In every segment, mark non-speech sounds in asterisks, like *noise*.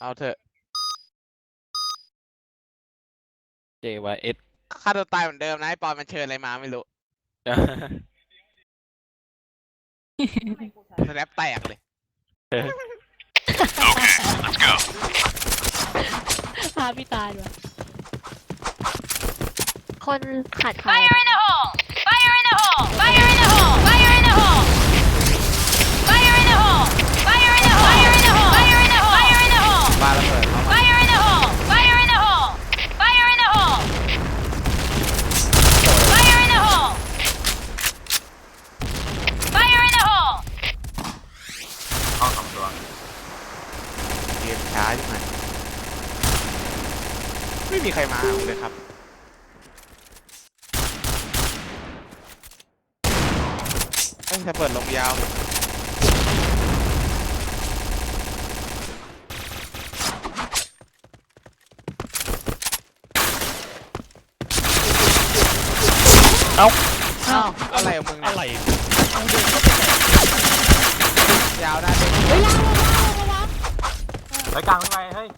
เอาเถอะ JYS ฆ่าตัวตายเหมือนเดิมนะไอ้ปอนมันเชิญอะไรมาไม่รู้สแลปแตกเลย พาพี่ตายด้วยคนขาดขา Fire in the hole! Fire in the hole! Fire in the hole! Fire in the hole! Fire in the hole! Fire in the hole! Fire in the hole! Fire in the hole! Fire in the hole! บ้าระเบิดเข้ามา Fire in the hole! Fire in the hole! Fire in the hole! Fire in the hole! Fire in the hole! เข้าสองตัว เกมช้าใช่ไหมไม่มีใครมาเอาเลยครับเอ้ยถ้าเปิดลงยาว เอ้า อ้าวอะไรของมึงเนี่ยอะไรยาวได้เลยเฮ้ยล่างล่างล่างล่างล่างไปกลางไม่ไปเฮ้ย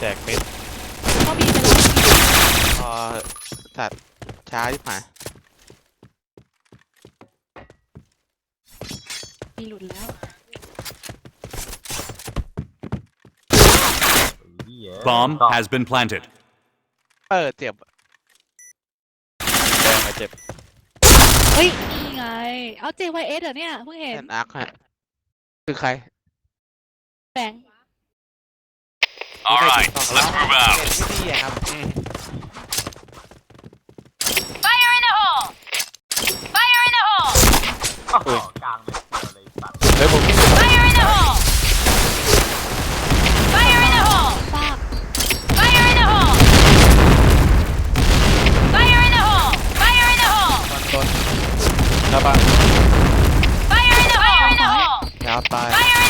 แจกเม็ดเขาบีบไปแล้วพอสัตว์ช้าที่หายมีหลุดแล้วเหี้ย Bomb ต่อ has been planted. เออเจ็บแดงมา เจ็บเฮ้ยนี่ไง เอา JYS เหรอเนี่ยเพิ่งเห็นเห็นอาร์คฮะคือใครแบงค์ All right, let's move out. ไม่ดีอะครับ Fire in the hole! Fire in the hole! โอ้โหกลางเลยเลยตัดเฮ้ยผม 拜拜。fire in the hole。拜拜。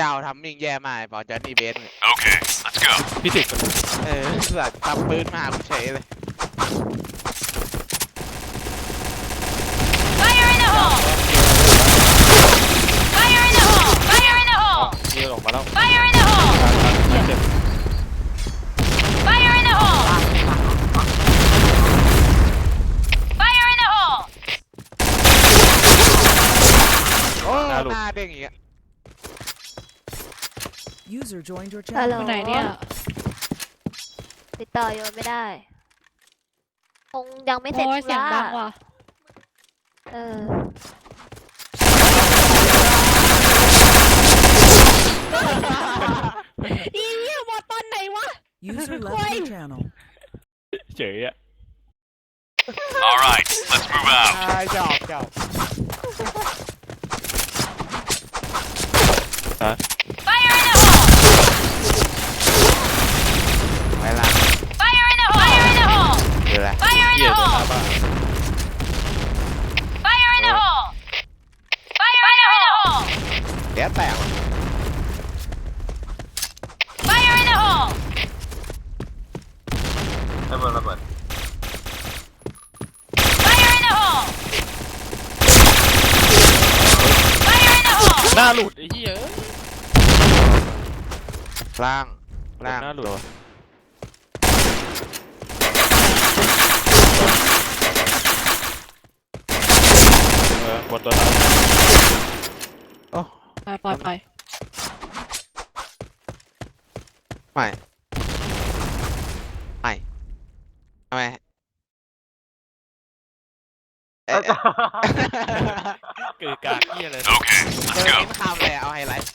ยาวทำมิ่งแย่มากไอ้ปอจอนี่เบสเนี่ย Okay, let's go. พี่ติดเออสัตว์ตับปืนมากูเฉยเลย Fire in the hole! Fire in the hole! Fire in the อ๋อ hole! ยิงออกมาแล้ว Fire in the hole! กลางกลางเจ็บ Fire in the hole! Fire in the hole! โอ้หน้าหลุด หน้าเด้งอย่างเงี้ย User joined your ฮัล channel. โหลคนไหนเนี่ย ติดต่อโยนไม่ได้ คงยังไม่เสร็จโอ้ยธุเสียงระดังว่ะ เออ อีเหี้ยหมดตอนไหนวะ User left your channel. เฉยอะ All right, let's move out. ใช่จอบจอบ Fire in the hole! ไปละ Fire in the hole! Fire in the hole! เดี๋ยวละ Fire in เหี้ย the ตัวห hole! น้าบ้าน Fire in the hole! Fire in the hole! เดี๋ยวแตกว่ะ Fire in the hole! ระเบิดระเบิด Fire in the hole! Fire in the hole! หน้าหลุดไอ้เหี้ยล่างล่างหน้าหลุดโดนเออบนตัวหน้าโอ้ไปปล่อยไปไม่ไม่ทำไม เอ๊ะ *laughs* เกิดกากเหี้ยเลย Okay, เจอ let's เน้ go. นคำเลยอะเอาไฮไลท์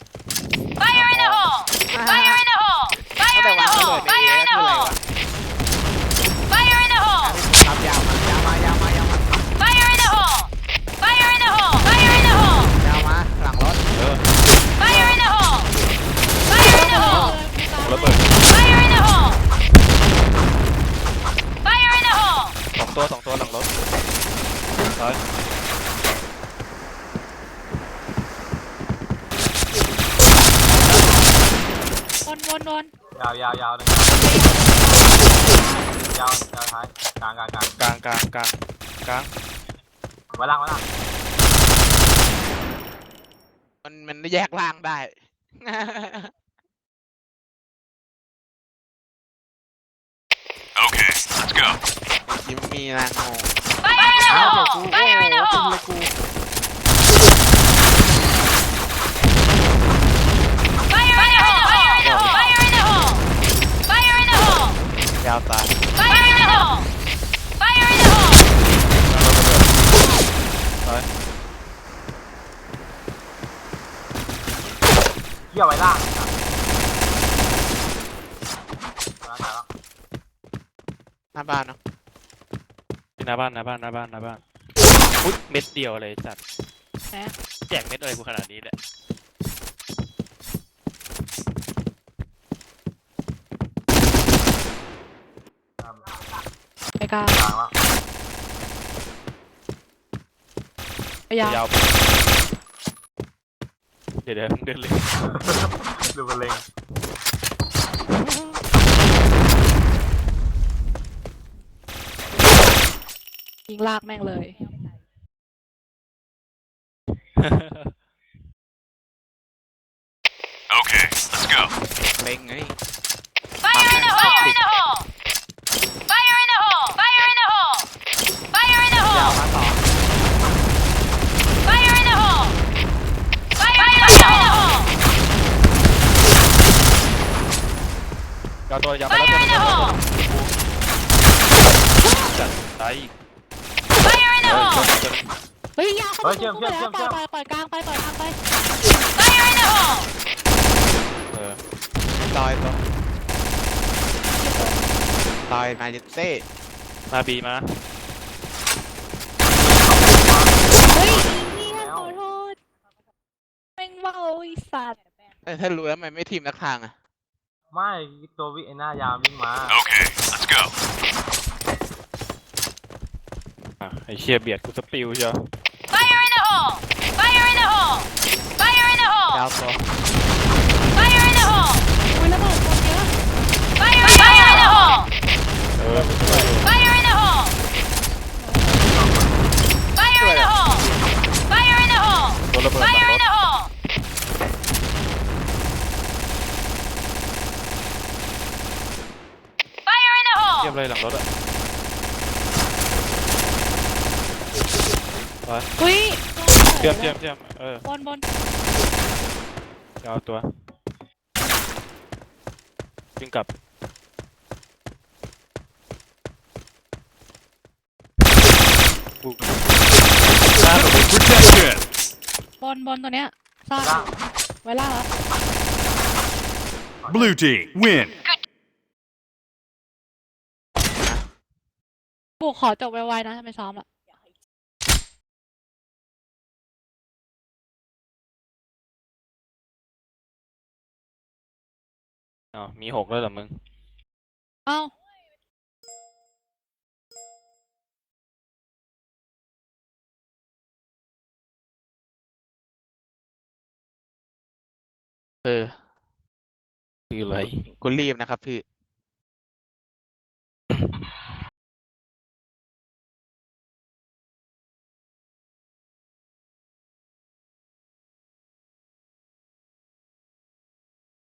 Fire in the hole! Fire in the hole! ตั้ง Fire แต่ in วา the งระเบิ hole! ดในเอ Fire in ก็ the คืออะไร hole! วะ Fire in the hole! ทำยาว ยาวยาวยาวยาวยาวท้ายกลางกลางกลางกลางกลางกลางกลางไว้ล่างไว้ล่างมันมันแยกล่างได้ Okay, let's go. ยิมมีนางงง Fire in the อ้าว hole! Fire in the โอ้โห hole! เลยกู ยาวตาย Fire in the hole! Fire in the hole! ซ้ายเกี่ยวไว้ล่างไว้ล่างแล้วหน้าบ้านเนาะที่หน้าบ้านหน้าบ้านหน้าบ้านหน้าบ้านอุ๊ยเม็ดเดียวเลยจัดแหมแจกเม็ดอะไรกูขนาดนี้เนี่ย ตาม ไป กลางกลางแล้วไปยาวยาวเดี๋ยวเดี๋ยวมึงเดินเลยดูมันเล็งยิงลากแม่งเลย Okay, let's go. เล็งไง Fire in the hole! Fire in the hole! Fire in the hole! Fire in the hole! Fire in the ยาว hole! มาต่อ Fire in the hole! Fire in the hole! ยาวตัวยาวไปแล้ว Fire ตัว in นึ the ง hole! จัดตายอีก Fire in เอ the อ hole! ตัวนึงเฮ้ยยาวเข้าไปเข้าไปแล้วปล่อยปล่อยปล่อยกลางไปปล่อยกลางไป Fire in the hole! เออลอยตัวลอยมาเจตเซ่มาบีมาเฮ้ยนี่ขอโทษแม่งเบาไอ้สัตว์เอ้ยถ้ารู้แล้วทำไมไม่ทีมนักทางอะ ไม่ตัววิไอ้หน้ายามวิ่งมา Okay, let's go. อะไอเชียเบียดกูสปิวเชียว Fire in the hole! Fire in the hole! Fire in the ยาว hole! ตัว Fire in the hole! อุ้ยระเบิดคนเยอะ Fire Fire in the hole! เออช่วยอยู่ Fire in the hole! Fire in the hole! Fire in the hole! ตัวระเบิดหลัง Fire ร in ถ the hole! Fire in the เทียบ hole! เลยหลังรถอะอุ้ยเทียบเทียบเทียบเออบนบนยาวตัววิ่งกลับกู Battle protection. บนบนตัวเนี้ยซ่อนล่างไว้ล่างแล้ว Blue team win. ปูขอจบไวๆนะไม่ซ้อมละอ๋อมีหกแล้วเหรอมึง เอ้า เออคืออะไร กูรีบนะครับพี่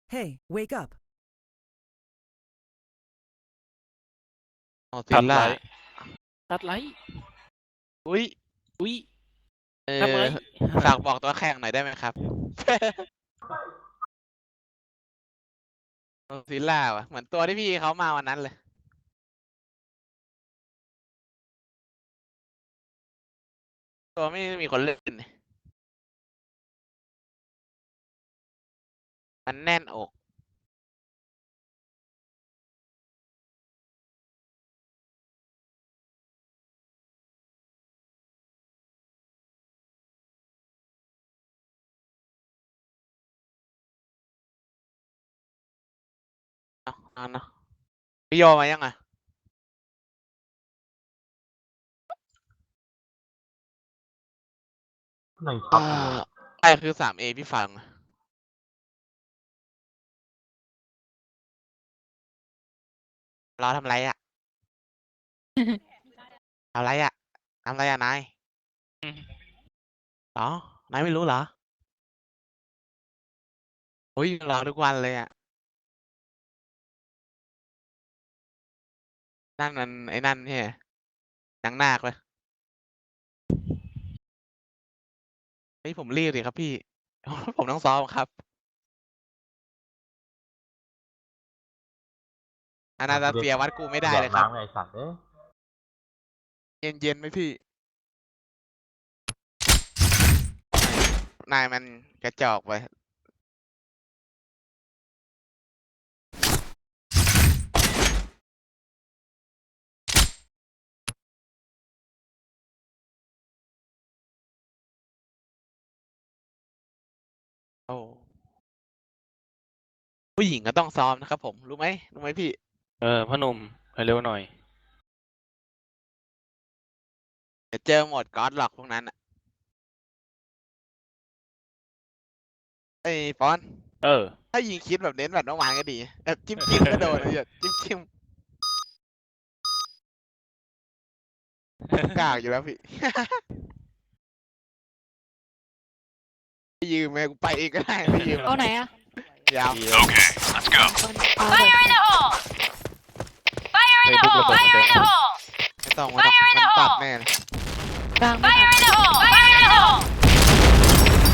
Hey, wake up. เอาซิตัดลไลล่าท์ ตัดไลท์อุ้ยอุ้ยเอทำไมอฝากบอกตัวแข่งหน่อยได้ไหมครับเอาซิลล่าวะเหมือนตัวที่พี่เขามาวันนั้นเลย ตัวไม่มีคนเล่นนี่ มันแน่นอกนานนะพี่โยมายังไงไหนครับ ใช่คือสามเอพี่ฟังนะ รอทำไรอะทำไรอะทำไรอะนายอืมเหรอนายไม่รู้เหรอโอ้ยรอทุกวันเลยอะนั่นมันไอ้นั่นเนี่ยนางนาคเลยเฮ้ยผมรีบดิครับพี่ ผมต้องซ้อมครับ อนาตาเซียวัดกูไม่ได้เลยครับแกน้ำไงไอ้สัตว์เอ้ยเย็นเย็นๆไหมพี่ นายมันกระจอกไป โอ้ ผู้หญิงก็ต้องซ้อมนะครับผม รู้ไหม รู้ไหมพี่ เออพ่อหนุ่มเร็วๆหน่อย เดี๋ยวเจอหมดก๊อตหรอกพวกนั้นอะไอ้ปอน เออ ถ้ายิงคิดแบบเน้นแบบเมื่อวานก็ดีแบบจิ้มจิ้มก็โดนนะเหี้ยจิ้มจิ้มกากอยู่แล้วพี่ ไม่ยืมไหมกูไปเองก็ได้ไม่ยืมเอาไหนอะยาว Okay, let's go. เอา Fire in the hole! Fire in the Hey, look, hole! look, Fire in the look. hole! ไม่ต้องไม่ต้อง Fire in มัน the ตัด hole แน่เลยกลางไม่ Fire ทัน in the hole! Fire in the hole!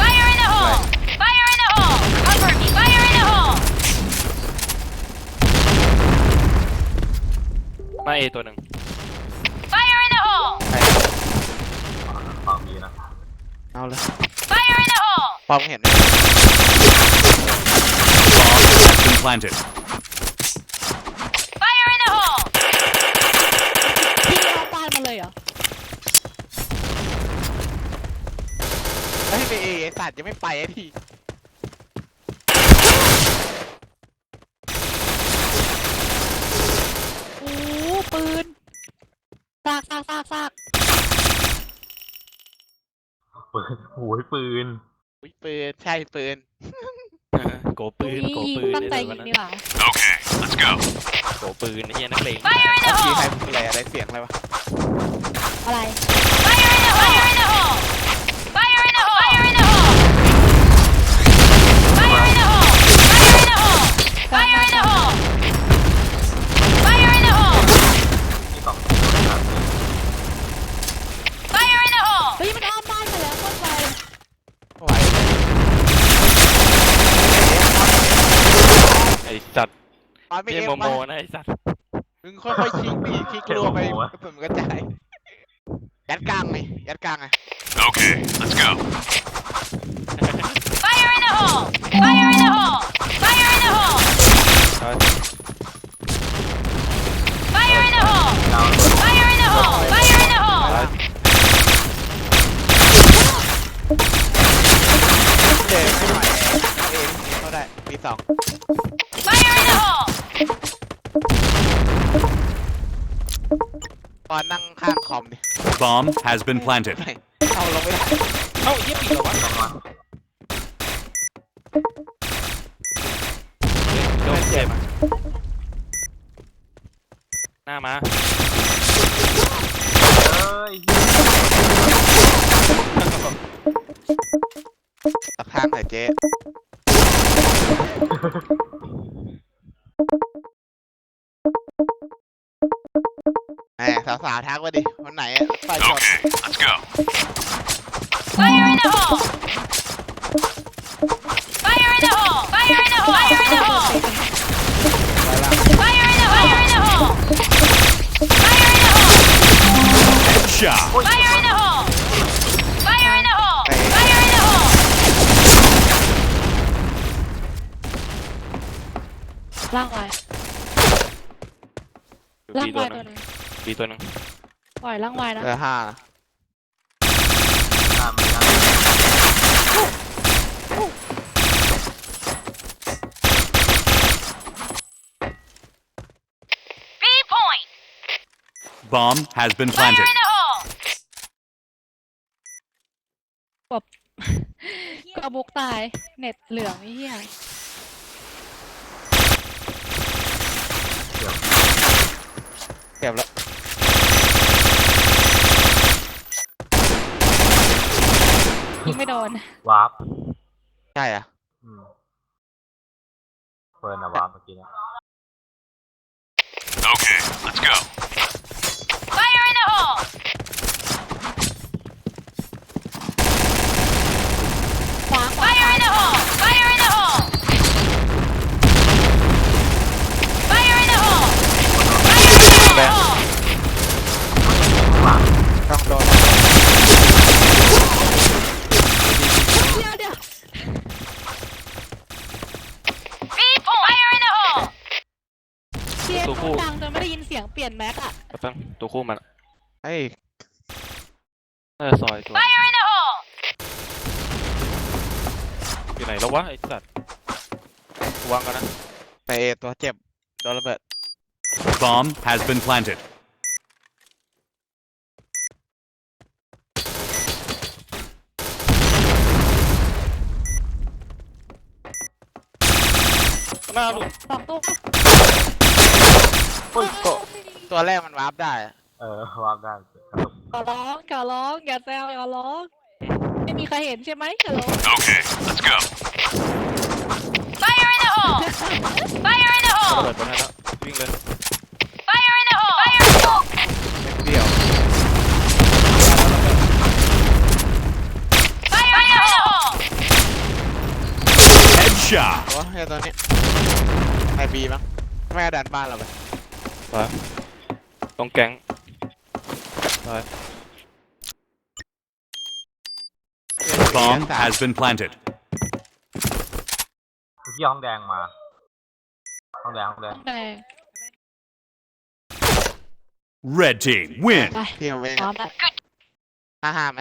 Fire in the hole! Fire in the hole! Cover me! Fire in the hole! มาเอตัวหนึ่ง Fire in the hole! ฝั่งนี้นะเอาเลย Fire in the hole! ปอมเห็นไหม Bomb has been planted. สัตว์ยังไม่ไปไอ้ทีโอ้ปืนซากซากซากซากปืนโอ้ยปืน อุ้ยปืนใช่ปืน โกปืนโกยิงปืนตั้งใจไอ้ยิงตัวดีนั้นกว่า Okay, let's go. โกปืนไอ้เหี้ยนักเลง Fire in the เมื่อกี้ hole! ใครพูดอะไรอะไรเสียงอะไรวะอะไร Fire in the hole! ว์ปอนไม่ไม่เอ็ใช่มโมโมมานะไอ้สัตว์มึงค่อยๆชิงดิคลิกรัวไปกระสุนกระจายยัดกลางไงยัดกลางไง Okay, let's go. Fire in the hole! Fire in the hole! Fire in the hole! เอา Fire in the hole! ยาว Fire in the hole! Fire in the hole! เดินไม่ไหวเอาเองเขาได้ปีสอง อนนั่งข้างคอมดิ Bomb has been planted. เข้าลงไม่ได้เอ้าไอ้เหี้ยปีกเหรอวะลงมาโดนเจ็บอะหน้ามาเอ้ยตักข้างหน่อยเจ๊ สาวๆทักมาดิวันไหนอะไปชน Okay, let's go. Fire in the hole! Fire in the hole! Fire in the hole! Fire in the hole! ไปละ Fire in the hole! Fire in the hole! Fire in the hole! Headshot. Fire in the hole! Fire in the hole! Fire in the hole! ล่างไวอยู่ล่างปีไวตัวหตัวนึง หนึงปีตัวหนึงปล่อยล่างไวนะ เหลือห้าตามมายัง B point! Bomb has been Fire planted. in the hole! กระบุกตาย เน็ตเหลืองไอ้เหี้ยเก็บแล้ว ยิง ไม่โดน วาร์ปใช่อะอืมเฟิร์นอะวาร์ปเมื่อกี้เนี่ย Okay, let's go. Fire in the hole! ขวาขวา Fire in the hole! Fire in the hole! Fire in the hole! Fire in the hole! ต้องโดน เดี๋ยวเดี๋ยว Three point! Fire in the hole! เสียง ตัวคู่ ดังจนไม่ได้ยิ นเสียงเปลี่ยนแม็กอะแป๊บนึงตัวคู่มันเฮ้ยน่าจะซอยตัว Fire in the hole! อยู่ไหนแล้ววะไอ้สัตว์วางกันนะในเอตัวเจ็บโดนระเบิด Bomb has been planted. หน้าลูกสองตัวโอ้ยโกะ ตัวแรกมันวาร์ปได้อะเออวาร์ปได้กระตุกขอร้องขอร้องอย่าแซวอย่าร้อง ไม่มีใครเห็นใช่ไหมฮัลโหล Okay, let's go. Fire in the hole! Fire in the ระ hole! เบิดบนให้แล้ววิ่งเลย Fire in the hole! Fire in the hole! เดียว Fire in the hole! Headshot. โอ้ยไอ้ตัวนี้ไอบีมั้งไม่เอาดันบ้านเราไป ไป ตรงแก๊งไป Bomb has been planted. ที่ห้องแดงมา ห้องแดงห้องแดงแดง Red team win. ไปพี่มันเองพร้อมแล้วห้าห้าไหม